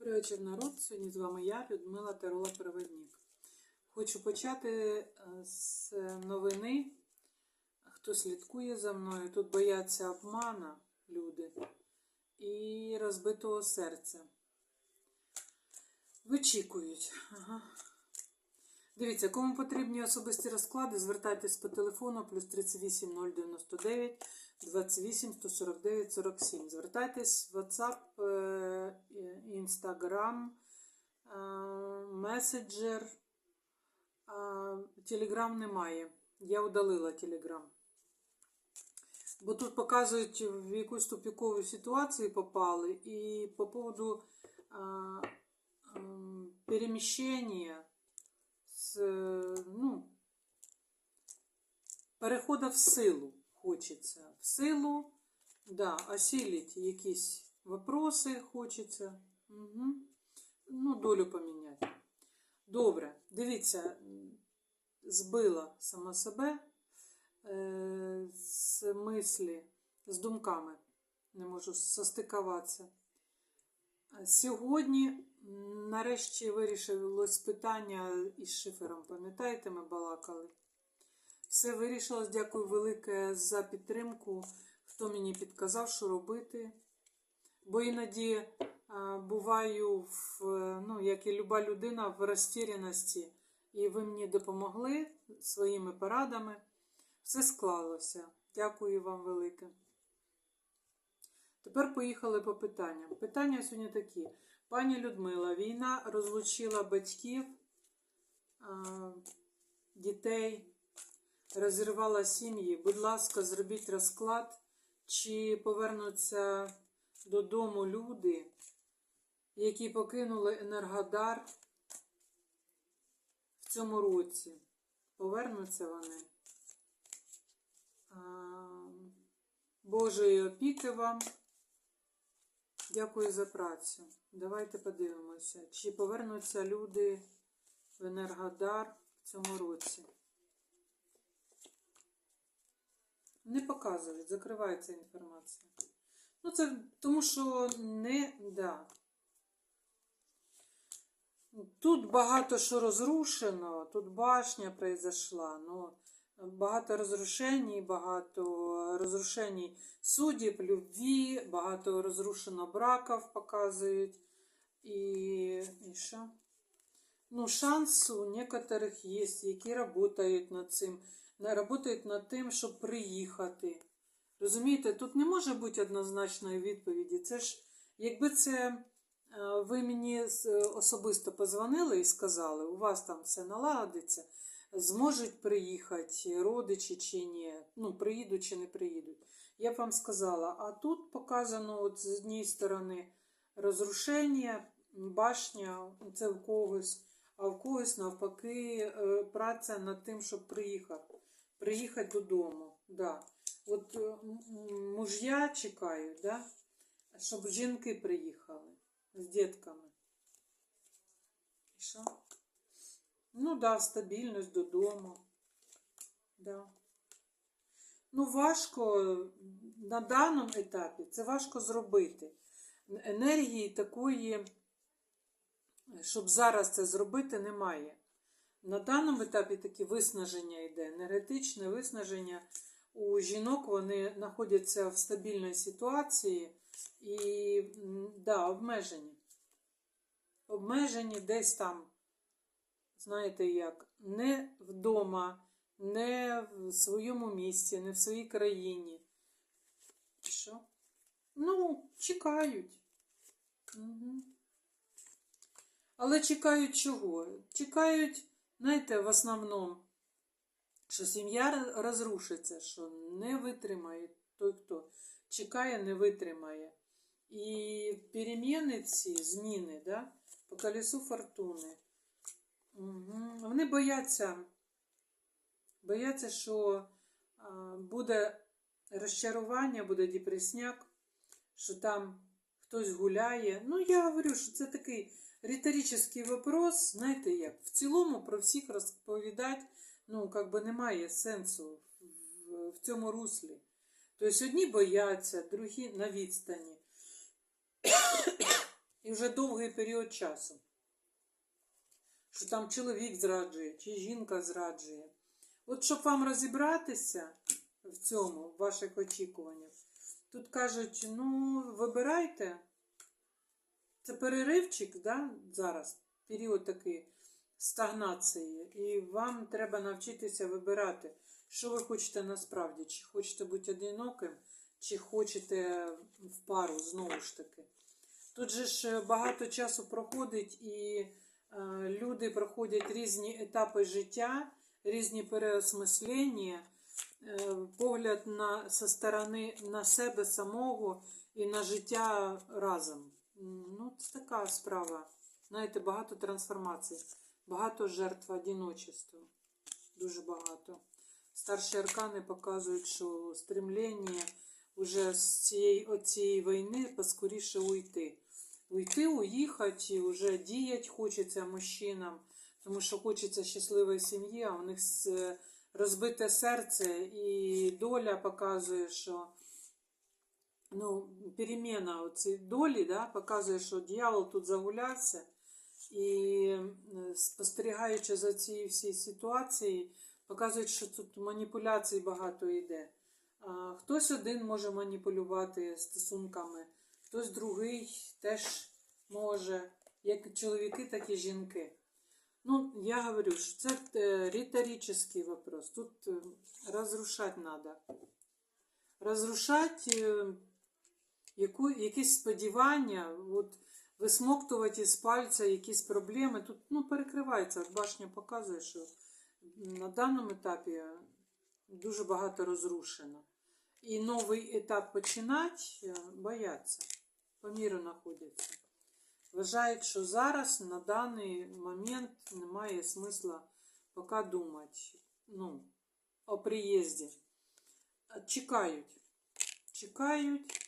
Добрий вечір, народ. Сьогодні з вами я, Людмила Тарола Проводник. Хочу почати е, з новини. Хто слідкує за мною, тут бояться обмана люди і розбитого серця. Вичікують. Ага. Дивіться, кому потрібні особисті розклади, звертайтесь по телефону плюс 38 099 28 149 47. Звертайтесь в WhatsApp, е, Instagram, е, Messenger. Телеграм немає. Я удалила Телеграм. Бо тут показують, в якусь тупікову ситуацію попали, і по поводу ем, переміщення з, ну, переходу в силу хочеться. В силу, да, осілить якісь вопроси хочеться. Угу. Ну, долю поміняти. Добре, дивіться, збила сама себе е, з мислі, з думками. Не можу состикуватися. Сьогодні, нарешті, вирішилось питання із шифером. Пам'ятаєте, ми балакали? Все вирішилось. Дякую велике за підтримку. Хто мені підказав, що робити. Бо іноді а, буваю, в, ну, як і люба людина, в розтіряності. І ви мені допомогли своїми порадами. Все склалося. Дякую вам велике. Тепер поїхали по питанням. Питання сьогодні такі. Пані Людмила, війна розлучила батьків, дітей, розірвала сім'ї. Будь ласка, зробіть розклад, чи повернуться додому люди, які покинули Енергодар в цьому році. Повернуться вони. Божої опіки вам. Дякую за працю. Давайте подивимося, чи повернуться люди в Енергодар в цьому році. Не показують, закривається інформація. Ну, це тому що не да. Тут багато що розрушено, тут башня произошла, ну, багато розрушень, багато розрушень суддів, любві, багато розрушено браків показують. І, і що? Ну, шанс у некоторих є, які працюють над цим, працюють над тим, щоб приїхати. Розумієте, тут не може бути однозначної відповіді. Це ж, якби це ви мені особисто позвонили і сказали, у вас там все наладиться, зможуть приїхати родичі чи ні, ну, приїдуть чи не приїдуть. Я б вам сказала, а тут показано от з однієї сторони розрушення, башня, це в когось, а в когось навпаки е, праця над тим, щоб приїхати, приїхати додому. Да. От е, муж'я чекають, да? щоб жінки приїхали з дітками. І що? Ну да, стабільність додому. Да. Ну, важко на даному етапі це важко зробити. Енергії такої, щоб зараз це зробити, немає. На даному етапі таке виснаження йде, енергетичне виснаження. У жінок вони знаходяться в стабільній ситуації і да, обмежені. Обмежені десь там, знаєте як, не вдома, не в своєму місці, не в своїй країні. Що? Ну, чекають. Угу. Але чекають чого? Чекають, знаєте, в основному, що сім'я розрушиться, що не витримає той, хто чекає, не витримає. І переміни ці зміни, да, по колесу фортуни, угу. вони бояться, бояться, що буде розчарування, буде депресняк, що там хтось гуляє. Ну, я говорю, що це такий риторичний вопрос, знаєте як, в цілому про всіх розповідати, ну, как би немає сенсу в, в цьому руслі. Тобто одні бояться, другі на відстані. І вже довгий період часу. Що там чоловік зраджує, чи жінка зраджує. От щоб вам розібратися в цьому, в ваших очікуваннях, тут кажуть, ну, вибирайте. Це переривчик, да, зараз, період такий стагнації. І вам треба навчитися вибирати, що ви хочете насправді. Чи хочете бути одиноким, чи хочете в пару знову ж таки. Тут же ж багато часу проходить, і е, люди проходять різні етапи життя, різні переосмислення, е, погляд на, со сторони на себе самого і на життя разом. Це така справа. Знаєте, багато трансформацій, багато жертв одиночества. Дуже багато. Старші аркани показують, що стремлення вже з цієї цієї війни поскоріше уйти. Уйти, уїхати, вже діяти хочеться мужчинам, тому що хочеться щасливої сім'ї, а у них розбите серце, і доля показує, що ну, переміна цієї долі да, показує, що дьявол тут загулявся. І е, спостерігаючи за цією всією ситуацією, показують, що тут маніпуляцій багато йде. Хтось один може маніпулювати стосунками, хтось другий теж може, як чоловіки, так і жінки. Ну, я говорю, що це е, риторичний вопрос. Тут розрушати треба. Розрушати яку, якісь сподівання, от, висмоктувати з пальця якісь проблеми. Тут ну, перекривається. Башня показує, що на даному етапі дуже багато розрушено. І новий етап починати е, бояться, по міру знаходяться. Вважають, що зараз на даний момент немає смисла поки думати ну, о приїзді. Чекають. Чекають,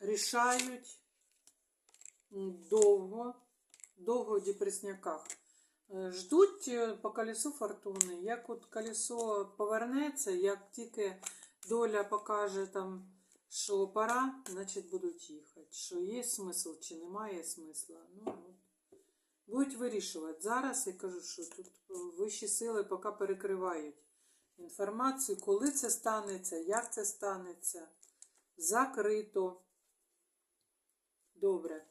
рішають довго, довго в депресняках. Е, Ждуть е, по колесу фортуни. Як от колесо повернеться, як тільки доля покаже там, що пора, значить будуть їхати. Що є смисл чи немає смисла. Ну, от. Будуть вирішувати. Зараз я кажу, що тут вищі сили поки перекривають інформацію, коли це станеться, як це станеться. Закрито. Добре.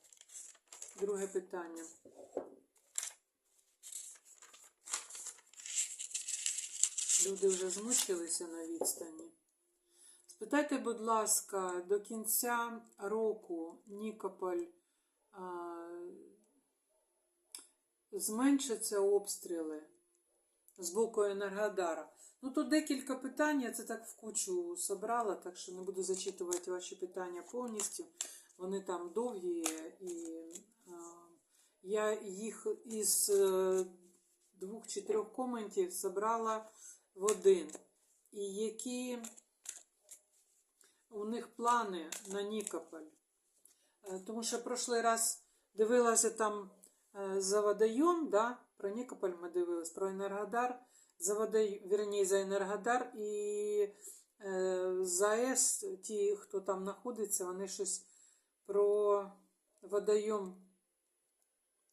Друге питання. Люди вже змучилися на відстані. Спитайте, будь ласка, до кінця року Нікополь а, зменшаться обстріли з боку Енергодара. Ну, тут декілька питань, я це так в кучу собрала, так що не буду зачитувати ваші питання повністю. Вони там довгі, і а, я їх із е, двох чи трьох коментів собрала в один. І які у них плани на Нікополь. Е, Тому що прошлий раз дивилася там е, за водойом, да? про Нікополь ми дивились, про Енергодар, за водой, вірні, за Енергодар і е, за ті, хто там знаходиться, вони щось про водойом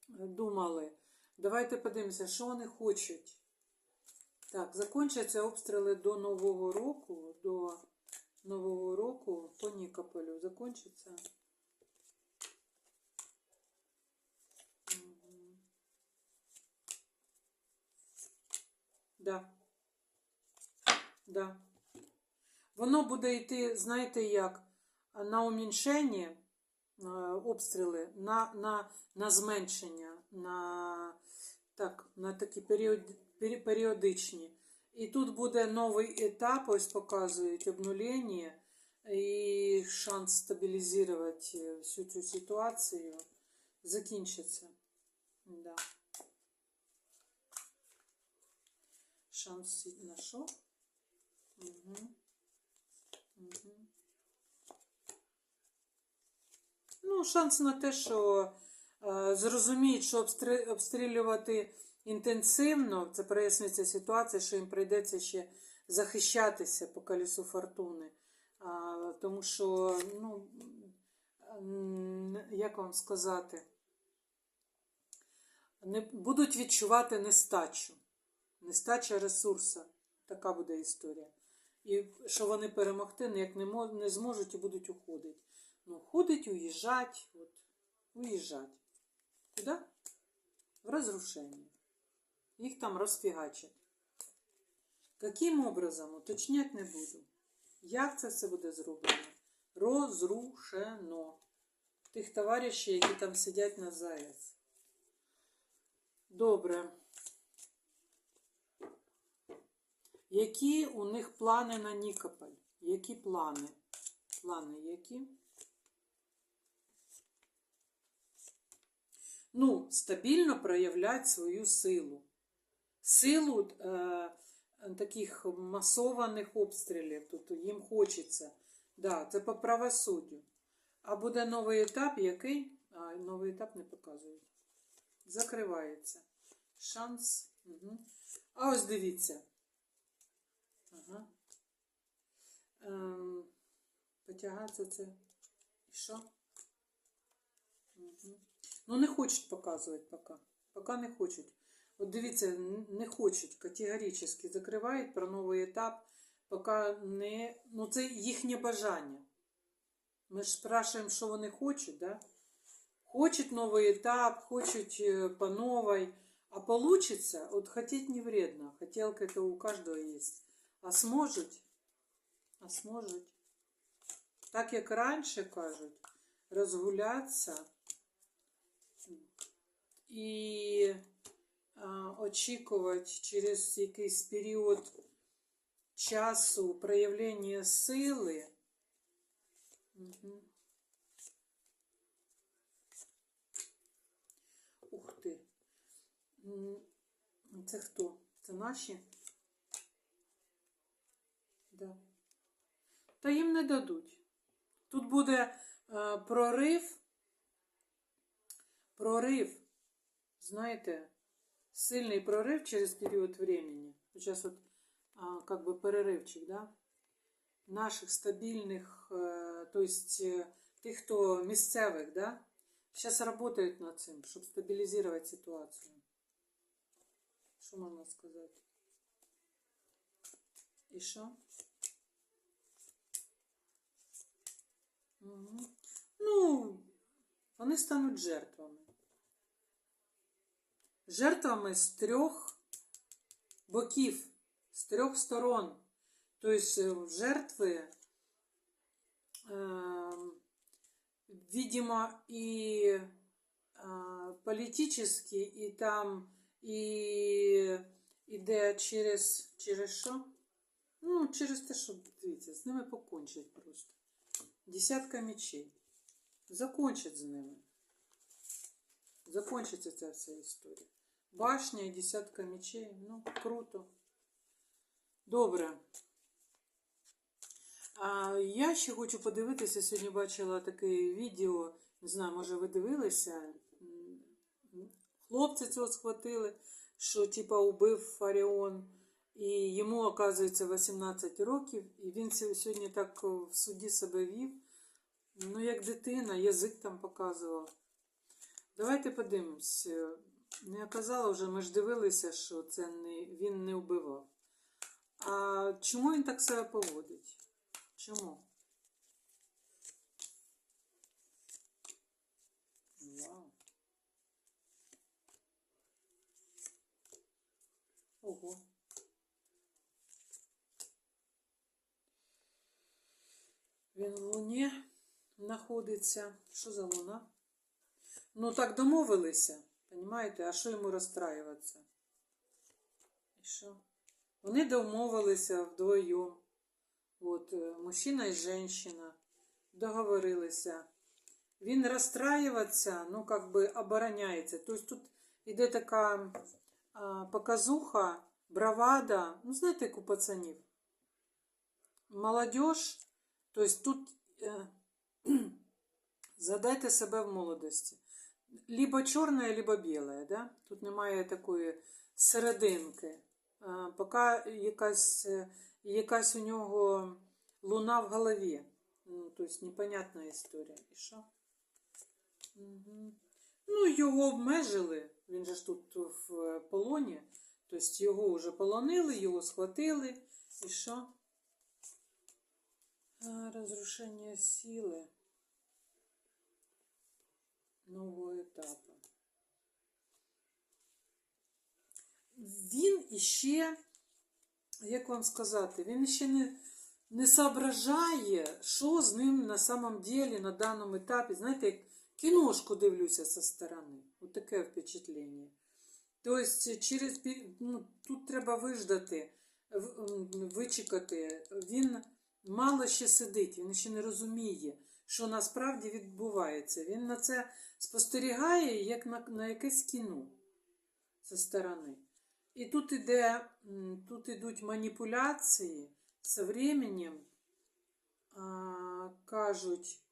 думали. Давайте подивимося, що вони хочуть. Так, закінчаться обстріли до Нового року, до Нового року по Нікополю. Закінчиться. Мгм. Да. Да. Воно буде йти, знаєте як, на уміншення обстріли, на, на, на зменшення, на, так, на такі період, періодичні. І тут буде новий етап, ось показують обнулення і шанс стабілізувати всю цю ситуацію закінчиться. Да. Шанс на що? Угу. Угу. Ну, шанс на те, що е, зрозуміють, що обстрі- обстрілювати інтенсивно, це прояснюється ситуація, що їм прийдеться ще захищатися по колесу фортуни. А, тому що, ну, як вам сказати, не будуть відчувати нестачу. Нестача ресурсу. Така буде історія. І що вони перемогти ніяк не зможуть і будуть уходити. Ну, уходить, уїжджать, от, уїжджать. Куди? В розрушення. Їх там розфігачать. Яким образом, уточнять не буду. Як це все буде зроблено? Розрушено. Тих товаришів, які там сидять на заяць. Добре. Які у них плани на Нікополь? Які плани? Плани які? Ну, стабільно проявлять свою силу. Силу е, таких масованих обстрілів. Тобто їм хочеться. Да, це по правосуддю. А буде новий етап, який? А, новий етап не показують. Закривається. Шанс. Угу. А ось дивіться. Ага. Ем, потягатися це. І що? Угу. Ну, не хочуть показувати поки. Поки не хочуть. От дивіться, н- не хочуть, категорично закривають про новий етап, поки не. Ну, це їхнє бажання. Ми ж спрашуємо, що вони хочуть, да? Хочуть новий етап, хочуть е, по новой. А получится, вот хотеть не вредно. Хотелка это у каждого есть. А сможуть? А сможуть. Так як раніше кажуть, розгулятися І очікувати через якийсь період часу проявлення сили. Угу. Ух ти. Це хто? Це наші? Да. Та їм не дадуть. Тут буде е, прорив. Прорив. Знаєте, сильний прорив через період времени. Сейчас вот а, как бы переривчик, да? Наших стабільних, е, то есть е, тих, хто місцевих, да? Сейчас работают над цим, щоб стабілізувати ситуацію. Що можна сказати? І що? Угу. Ну, вони стануть жертвами. Жертвами з трьох боків, з трьох сторон. Тобто жертви, э, видимо, и э, політичні, і там, і іде через, через що? Ну, через те, що, дивіться, з ними покончать просто. Десятка мечей. Закончать з ними. Закончиться ця вся історія. Башня і десятка мечей. Ну, круто. Добре. А я ще хочу подивитися. Сьогодні бачила таке відео. Не знаю, може ви дивилися. М, Хлопця цього схватили, що типа убив Фаріон. І йому, оказується, 18 років. І він сьогодні так в суді себе вів. Ну, як дитина, язик там показував. Давайте подивимось. Не оказало вже, ми ж дивилися, що це не, він не вбивав. А чому він так себе поводить? Чому? Вау. Ого. Він в Луні знаходиться. Що за луна? Ну так домовилися. Понимаєте? А що йому розстраюватися? І що? Вони домовилися вдвоєм. От, е, мужчина і жінка договорилися. Він розстраюватися, ну, как би обороняється. Тобто тут іде така а, показуха, бравада. Ну, знаєте, як у пацанів. Молодіж, тобто тут е, задайте себе в молодості. Либо чорне, либо біле, да? Тут немає такої серединки. Поки якась, якась у нього луна в голові. Ну, тобто непонятна історія. І що? Угу. Ну, його обмежили. Він же ж тут в полоні. Тобто його вже полонили, його схватили. І що? Розрушення сили нового етапу. Він іще, як вам сказати, він іще не, не соображає, що з ним на самом деле на даному етапі. Знаєте, як кіношку дивлюся зі сторони. От таке впечатлення. Тобто, через, ну, тут треба виждати, вичекати. Він мало ще сидить, він ще не розуміє, що насправді відбувається. Він на це спостерігає, як на, на якесь кіно зі сторони. І тут іде, тут ідуть маніпуляції з временем, кажуть,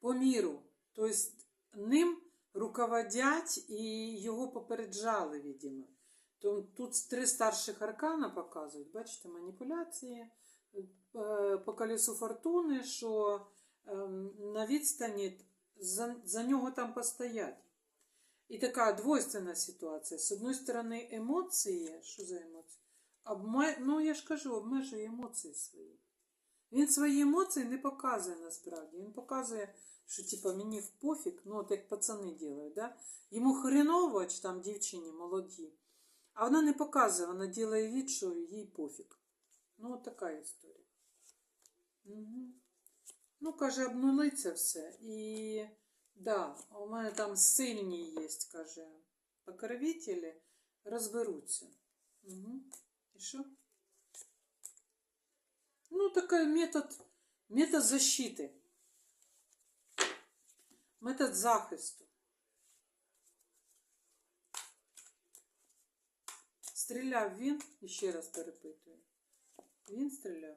по міру. Тобто ним руководять і його попереджали, видимо. Тут три старших аркана показують, бачите, маніпуляції по колесу фортуни, що ем, на відстані за, за нього там постоять. І така двойственна ситуація. З одної сторони, емоції, що за емоції? Обме... Ну, я ж кажу, обмежує емоції свої. Він свої емоції не показує насправді. Він показує, що типа мені в пофіг, ну от як пацани ділають, да? йому хреново, чи там дівчині молоді. А вона не показує, вона ділає від, що їй пофіг. Ну, от така історія. Угу. Ну, каже, обнулиться все. І да, у мене там сильні є, каже, покровителі, розберуться. Угу. І що? Ну, такой метод, метод защиты. Метод захисту. Стріляв він, і ще раз перепитую. Він стріляв?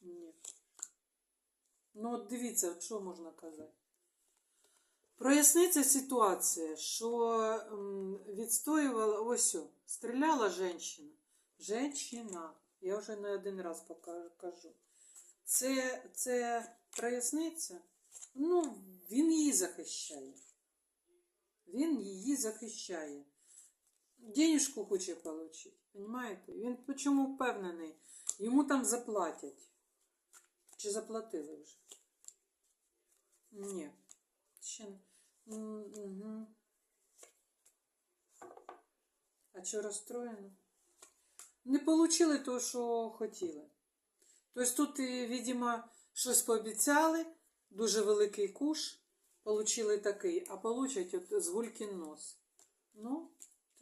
Ні. Ну, от дивіться, що можна казати. Проясниться ситуація, що відстоювала ось о, стріляла жінка. Женщина. Я вже не один раз пока- кажу. Це, це проясниться? Ну, він її захищає. Він її захищає. Денежку хоче отримати. Понимаєте? Він почому впевнений? Йому там заплатять. Чи заплатили вже? Ні. Ще Угу. А що розстроєно? Не получили того, що хотіли. Тобто тут, видимо, щось пообіцяли, дуже великий куш, получили такий, а получать от з гулькін нос. Ну,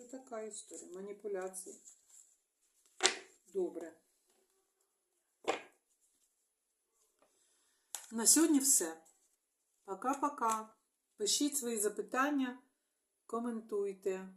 це така історія. Маніпуляції. Добре. На сьогодні все. Пока-пока. Пишіть свої запитання, коментуйте.